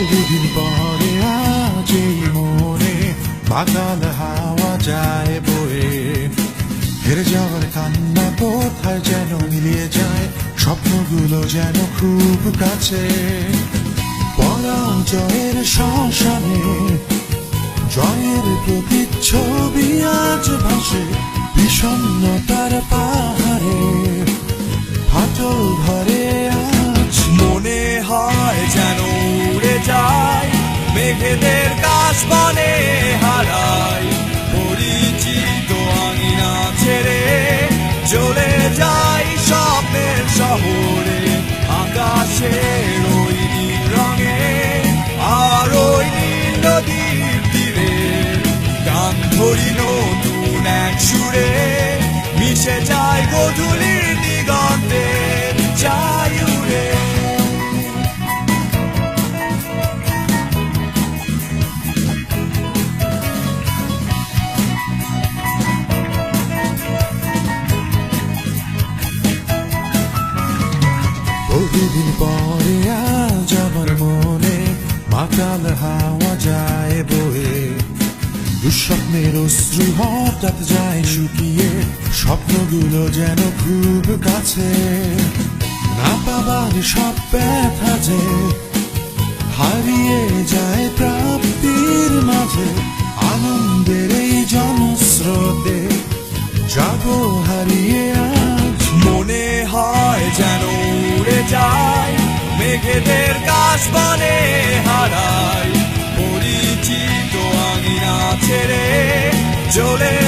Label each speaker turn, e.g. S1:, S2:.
S1: বহুদিন পরে আজ এই মনে বাতাল হাওয়া যায় বয়ে। হেরে যাওয়ার কান্না কোথায় যেন মিলিয়ে যায়, স্বপ্নগুলো যেন খুব কাছে। পরাজয়ের শ্মশানে জয়ের প্রতিচ্ছবি আজ ভাসে, বিষণ্ণতার পাহাড়ে। ফাটল
S2: ঘরে মেঘেদের কাশ বনে হারাই। পরিচিত আঙিনা ছেড়ে চলে যাই স্বপ্নের শহরে। আকাশের ওই নদীর এক সুরে মিশে যায় গধূলির দিগন্তে। যাই
S1: বহুদিন পরে আজ আমার মনে মাতাল হাওয়া যায় বয়ে। দুঃস্বপ্নের অশ্রু হঠাৎ যায় শুকিয়ে, স্বপ্নগুলো যেন খুব কাছে। না পাবার সব ব্যথা যে হারিয়ে যায় প্রাপ্তির মাঝে, আনন্দের এই জনস্রোতে যাব হারিয়ে
S2: মেঘেদের কাশ বনে হারাই। পরিচিত আঙিনা ছেড়ে চলে